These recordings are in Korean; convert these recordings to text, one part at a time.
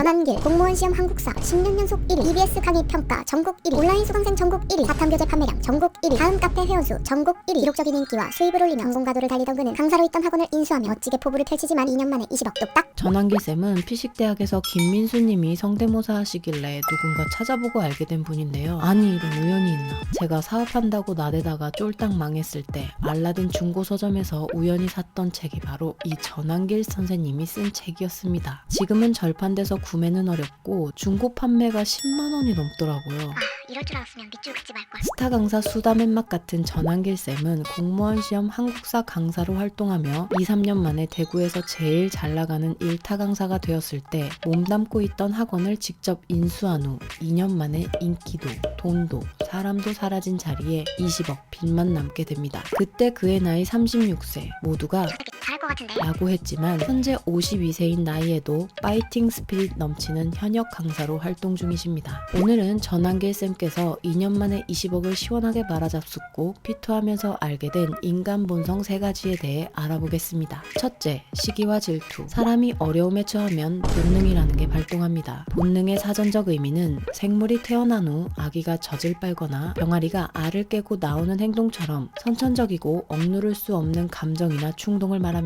전환길 공무원 시험 한국사 10년 연속 1위 EBS 강의 평가 전국 1위 온라인 수강생 전국 1위 사탐 교재 판매량 전국 1위 다음 카페 회원수 전국 1위 기록적인 인기와 수입을 올리며 성공가도를 달리던 그는 강사로 있던 학원을 인수하며 멋지게 포부를 펼치지만 2년 만에 20억 뚝딱 전환길 쌤은 피식대학에서 김민수님이 성대모사 하시길래 누군가 찾아보고 알게 된 분인데요. 아니 이런 우연이 있나? 제가 사업한다고 나대다가 쫄딱 망했을 때 알라딘 중고 서점에서 우연히 샀던 책이 바로 이 전환길 선생님이 쓴 책이었습니다. 지금은 절판돼서 구매는 어렵고 중고 판매가 10만 원이 넘더라고요. 이럴 줄 알았으면 밑줄 긋지 말걸 스타 강사 수다맨맛 같은 전한길 쌤은 공무원 시험 한국사 강사로 활동하며 2, 3년 만에 대구에서 제일 잘 나가는 일타 강사가 되었을 때 몸담고 있던 학원을 직접 인수한 후 2년 만에 인기도, 돈도, 사람도 사라진 자리에 20억 빚만 남게 됩니다. 그때 그의 나이 36세, 모두가 잘할 것 같은데 라고 했지만 현재 52세인 나이에도 파이팅 스피릿 넘치는 현역 강사로 활동 중이십니다. 오늘은 전한길 쌤께서 2년 만에 20억을 시원하게 말아잡숫고 피투하면서 알게 된 인간 본성 세 가지에 대해 알아보겠습니다. 첫째, 시기와 질투. 사람이 어려움에 처하면 본능이라는 게 발동합니다. 본능의 사전적 의미는 생물이 태어난 후 아기가 젖을 빨거나 병아리가 알을 깨고 나오는 행동처럼 선천적이고 억누를 수 없는 감정이나 충동을 말합니다.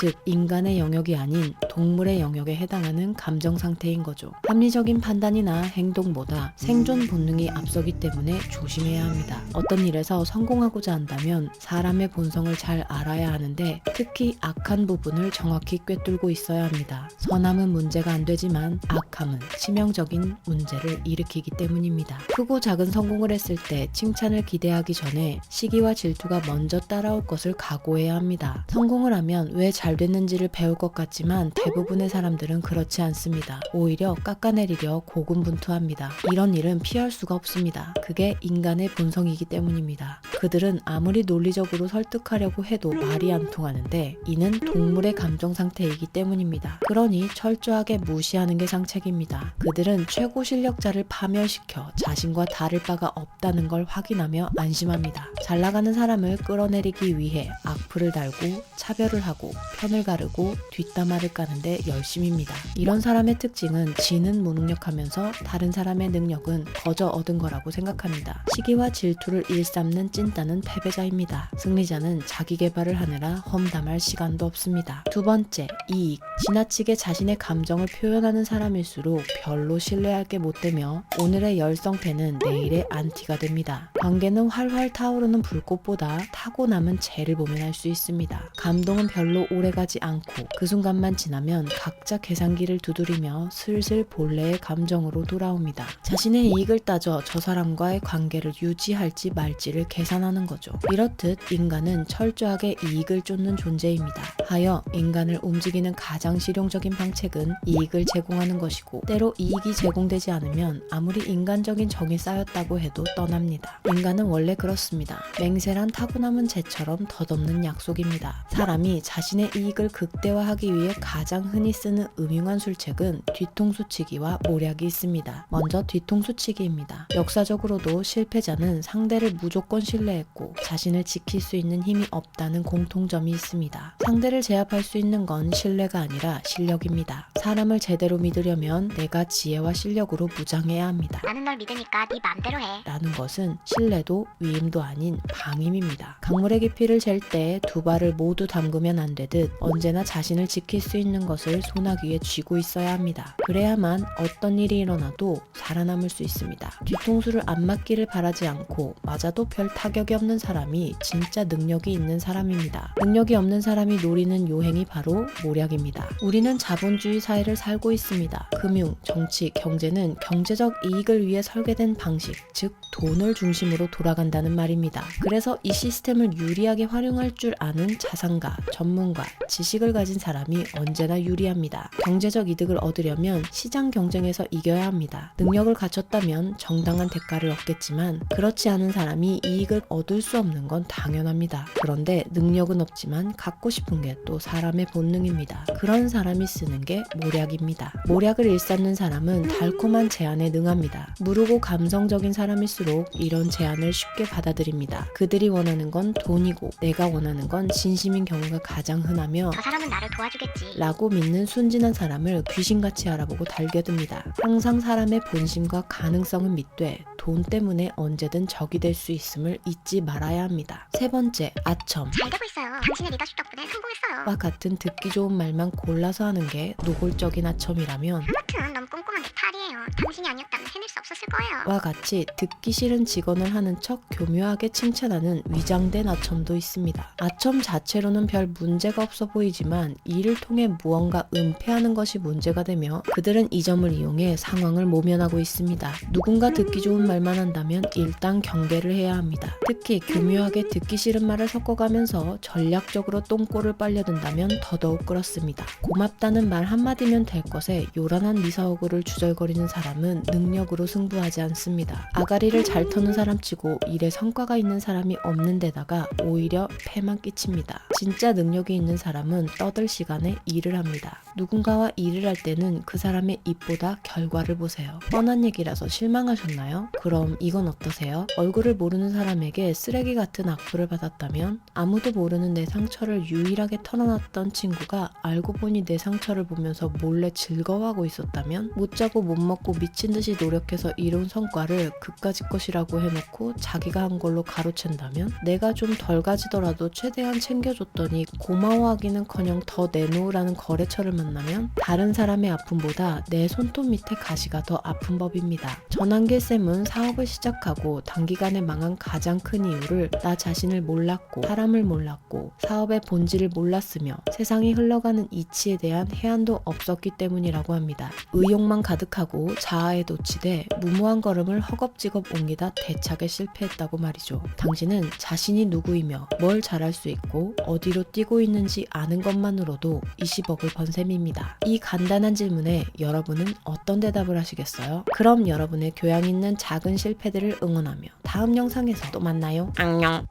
즉, 인간의 영역이 아닌 동물의 영역에 해당하는 감정 상태인 거죠. 합리적인 판단이나 행동보다 생존 본능이 앞서기 때문에 조심해야 합니다. 어떤 일에서 성공하고자 한다면 사람의 본성을 잘 알아야 하는데 특히 악한 부분을 정확히 꿰뚫고 있어야 합니다. 선함은 문제가 안 되지만 악함은 치명적인 문제를 일으키기 때문입니다. 크고 작은 성공을 했을 때 칭찬을 기대하기 전에 시기와 질투가 먼저 따라올 것을 각오해야 합니다. 성공을 하면 왜 잘 됐는지를 배울 것 같지만 대부분의 사람들은 그렇지 않습니다. 오히려 깎아내리려 고군분투합니다. 이런 일은 피할 수가 없습니다. 그게 인간의 본성이기 때문입니다. 그들은 아무리 논리적으로 설득하려고 해도 말이 안 통하는데 이는 동물의 감정 상태이기 때문입니다. 그러니 철저하게 무시하는 게 상책입니다. 그들은 최고 실력자를 파멸시켜 자신과 다를 바가 없다는 걸 확인하며 안심합니다. 잘 나가는 사람을 끌어내리기 위해 악플을 달고 차별을 하고 편을 가르고 뒷담화를 까는데 열심입니다. 이런 사람의 특징은 지는 무능력하면서 다른 사람의 능력은 거저 얻은 거라고 생각합니다. 시기와 질투를 일삼는 찐 따는 패배자입니다. 승리자는 자기 개발을 하느라 험담할 시간도 없습니다. 두 번째, 이익. 지나치게 자신의 감정을 표현하는 사람일수록 별로 신뢰할 게 못 되며 오늘의 열성패는 내일의 안티가 됩니다. 관계는 활활 타오르는 불꽃보다 타고 남은 재를 보면 알 수 있습니다. 감동은 별로 오래가지 않고 그 순간만 지나면 각자 계산기를 두드리며 슬슬 본래의 감정으로 돌아옵니다. 자신의 이익을 따져 저 사람과의 관계를 유지할지 말지를 계산 하는 거죠. 이렇듯 인간은 철저하게 이익을 쫓는 존재입니다. 하여 인간을 움직이는 가장 실용적인 방책은 이익을 제공하는 것이고 때로 이익이 제공되지 않으면 아무리 인간적인 정이 쌓였다고 해도 떠납니다. 인간은 원래 그렇습니다. 맹세란 타고남은 재처럼 덧없는 약속입니다. 사람이 자신의 이익을 극대화하기 위해 가장 흔히 쓰는 음흉한 술책은 뒤통수치기와 모략이 있습니다. 먼저 뒤통수치기입니다. 역사적으로도 실패자는 상대를 무조건 신뢰했고 자신을 지킬 수 있는 힘이 없다는 공통점이 있습니다. 상대를 제압할 수 있는 건 신뢰가 아니라 실력입니다. 사람을 제대로 믿으려면 내가 지혜와 실력으로 무장해야 합니다. 나는 널 믿으니까 네 맘대로 해 라는 것은 신뢰도 위임도 아닌 방임입니다. 강물의 깊이를 잴 때 두 발을 모두 담그면 안 되듯 언제나 자신을 지킬 수 있는 것을 소나기에 쥐고 있어야 합니다. 그래야만 어떤 일이 일어나도 살아남을 수 있습니다. 뒤통수를 안 맞기를 바라지 않고 맞아도 별 타격 이 없는 사람이 진짜 능력이 있는 사람입니다. 능력이 없는 사람이 노리는 요행이 바로 모략입니다. 우리는 자본주의 사회를 살고 있습니다. 금융, 정치, 경제는 경제적 이익을 위해 설계된 방식, 즉 돈을 중심으로 돌아간다는 말입니다. 그래서 이 시스템을 유리하게 활용할 줄 아는 자산가, 전문가, 지식을 가진 사람이 언제나 유리합니다. 경제적 이득을 얻으려면 시장 경쟁에서 이겨야 합니다. 능력을 갖췄다면 정당한 대가를 얻겠지만 그렇지 않은 사람이 이익을 얻을 수 없는 건 당연합니다. 그런데 능력은 없지만 갖고 싶은 게 또 사람의 본능입니다. 그런 사람이 쓰는 게 모략입니다. 모략을 일삼는 사람은 달콤한 제안에 능합니다. 무르고 감성적인 사람일수록 이런 제안을 쉽게 받아들입니다. 그들이 원하는 건 돈이고 내가 원하는 건 진심인 경우가 가장 흔하며 저 사람은 나를 도와주겠지. 라고 믿는 순진한 사람을 귀신같이 알아보고 달겨듭니다. 항상 사람의 본심과 가능성은 믿되 돈 때문에 언제든 적이 될 수 있음을 잊지 말아야 합니다. 세 번째, 아첨. 잘 되고 있어요. 당신의 리더십 덕분에 성공했어요. 와 같은 듣기 좋은 말만 골라서 하는 게 노골적인 아첨이라면 하여튼 너무 꼼꼼한 게 탈이에요. 당신이 아니었다면 해낼 수 없었을 거예요. 와 같이 듣기 싫은 직원을 하는 척 교묘하게 칭찬하는 위장된 아첨도 있습니다. 아첨 자체로는 별 문제가 없어 보이지만 이를 통해 무언가 은폐하는 것이 문제가 되며 그들은 이 점을 이용해 상황을 모면하고 있습니다. 누군가 듣기 좋은 말만 한다면 일단 경계를 해야 합니다. 특히 교묘하게 듣기 싫은 말을 섞어가면서 전략적으로 똥꼬를 빨려든다면 더더욱 그렇습니다. 고맙다는 말 한마디면 될 것에 요란한 미사오구를 주절거리는 사람은 능력으로 승부하지 않습니다. 아가리를 잘 터는 사람치고 일에 성과가 있는 사람이 없는 데다가 오히려 패만 끼칩니다. 진짜 능력이 있는 사람은 떠들 시간에 일을 합니다. 누군가와 일을 할 때는 그 사람의 입보다 결과를 보세요. 뻔한 얘기라서 실망하셨나요? 그럼 이건 어떠세요? 얼굴을 모르는 사람에게 쓰레기 같은 악플을 받았다면 아무도 모르는 내 상처를 유일하게 털어놨던 친구가 알고 보니 내 상처를 보면서 몰래 즐거워하고 있었다면 못 자고 못 먹고 미친 듯이 노력해서 이룬 성과를 그까짓 것이라고 해놓고 자기가 한 걸로 가로챈다면 내가 좀 덜 가지더라도 최대한 챙겨줬더니 고마워하기는커녕 더 내놓으라는 거래처를 만나면 다른 사람의 아픔보다 내 손톱 밑에 가시가 더 아픈 법입니다. 전한길 쌤은 사업을 시작하고 단기간에 망한 가장 큰 이유를 나 자신을 몰랐고 사람을 몰랐고 사업의 본질을 몰랐으며 세상이 흘러가는 이치에 대한 해안도 없었기 때문이라고 합니다. 의욕만 가득하고 자아에 도취돼 무모한 걸음을 허겁지겁 옮기다 대차게 실패했다고 말이죠. 당신은 자신이 누구이며 뭘 잘할 수 있고 어디로 뛰고 있는지 아는 것만으로도 20억을 번 셈입니다. 이 간단한 질문에 여러분은 어떤 대답을 하시겠어요? 그럼 여러분의 교양 있는 작은 실패들을 응원하며 다음 영상에서 또 만나요. 안녕.